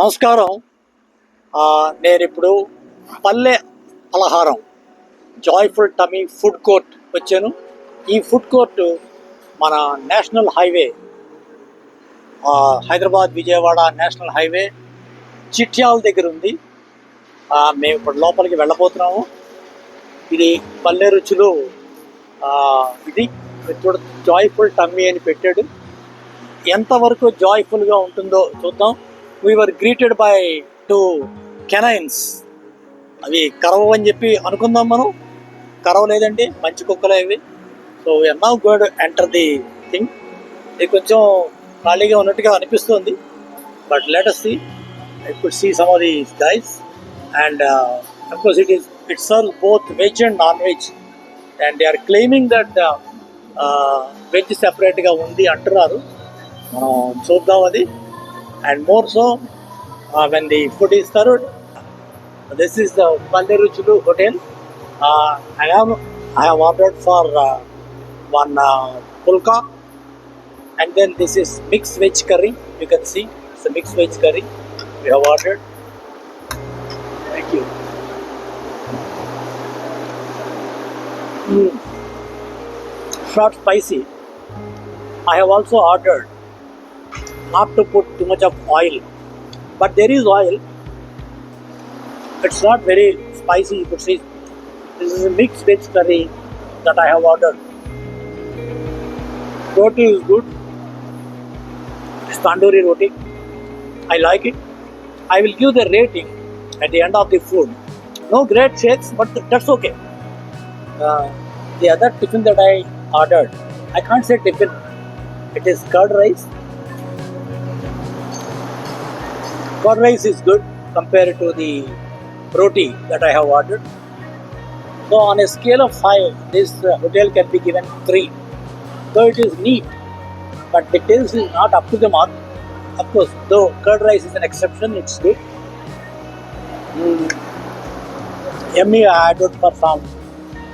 నమస్కారం. నేను ఇప్పుడు పల్లె పలహారం జాయ్ఫుల్ టమీ ఫుడ్ కోర్ట్ వచ్చాను. ఈ ఫుడ్ కోర్టు మన national highway Hyderabad Vijayawada national highway Chityal దగ్గర ఉంది. మేము ఇప్పుడు లోపలికి వెళ్ళబోతున్నాము. ఇది పల్లె రుచులు ఇది. చూడ జాయ్ఫుల్ టమ్మీ అని పెట్టాడు. ఎంతవరకు జాయ్ఫుల్గా ఉంటుందో చూద్దాం. We are greeted by two canines అవి కరవ అని చెప్పి అనుకుందాం మనం. కరవ లేదండి మంచి కుక్కలు ఇవి. So we are now got enter the thing ఇది కొంచెం ఖాళీగా ఉన్నట్టుగా అనిపిస్తుంది. But let see I could see some of the guys and of course it is it serve both veg and non veg and they are claiming that veg సెపరేట్గా ఉంది అంటున్నారు. మనం చూద్దాం అది. and more so uh, when the food is served. This is the Palleruchulu Hotel. Uh, I, am, I have ordered for uh, one uh, pulka and then this is mixed veg curry. You can see it's a mixed veg curry we have ordered. Thank you. Mm. Short spicy. I have also ordered not to put too much of oil, but there is oil. It's not very spicy. You could see this is a mixed veg curry that I have ordered. Roti is good. It's tandoori roti. I like it. I will give the rating at the end of the food. No great shakes, but that's okay. Uh, the other tiffin that I ordered, I can't say tiffin. It is curd rice. Curd rice is good compared to the roti that I have ordered. So on a scale of five, this uh, hotel can be given three. So it is neat, but the taste is not up to the mark. Of course, though curd rice is an exception, it's good. Mm. Yummy, I added for some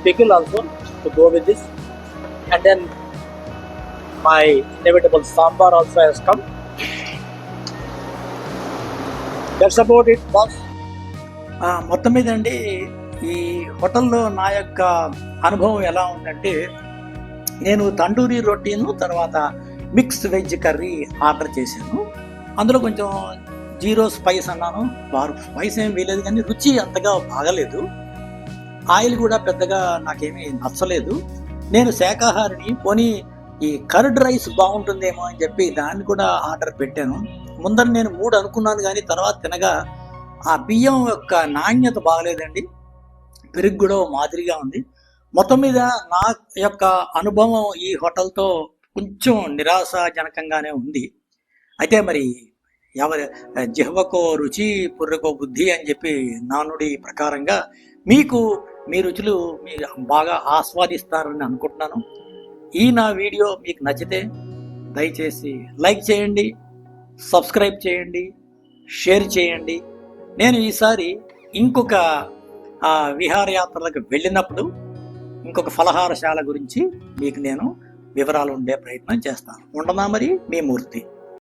pickle also to go with this. And then my inevitable sambar also has come. That's about it boss మొత్తం మీద అండి ఈ హోటల్లో నా యొక్క అనుభవం ఎలా ఉందంటే నేను తండూరి రొటీను తర్వాత మిక్స్ వెజ్ కర్రీ ఆర్డర్ చేశాను. అందులో కొంచెం జీరో స్పైస్ అన్నాను. వారు స్పైస్ ఏం వేయలేదు కానీ రుచి అంతగా బాగలేదు. ఆయిల్ కూడా పెద్దగా నాకేమీ నచ్చలేదు. నేను శాకాహారిని పోనీ ఈ కర్డ్ రైస్ బాగుంటుందేమో అని చెప్పి దాన్ని కూడా ఆర్డర్ పెట్టాను. ముందర నేను మూడు అనుకున్నాను కానీ తర్వాత తినగా ఆ బియ్యం యొక్క నాణ్యత బాగలేదండి. పెరుగు కూడా మాదిరిగా ఉంది. మొత్తం మీద నా యొక్క అనుభవం ఈ హోటల్తో కొంచెం నిరాశాజనకంగానే ఉంది. అయితే మరి ఎవరి జిహ్వకో రుచి పుర్రకో బుద్ధి అని చెప్పి నానుడి ప్రకారంగా మీకు మీ రుచులు మీరు బాగా ఆస్వాదిస్తారని అనుకుంటున్నాను. ఈ నా వీడియో మీకు నచ్చితే దయచేసి లైక్ చేయండి సబ్స్క్రైబ్ చేయండి షేర్ చేయండి. నేను ఈసారి ఇంకొక విహారయాత్రలకు వెళ్ళినప్పుడు ఇంకొక ఫలహారశాల గురించి మీకు నేను వివరాలు ఉండే ప్రయత్నం చేస్తాను. ఉండనా మరి మీ మూర్తి.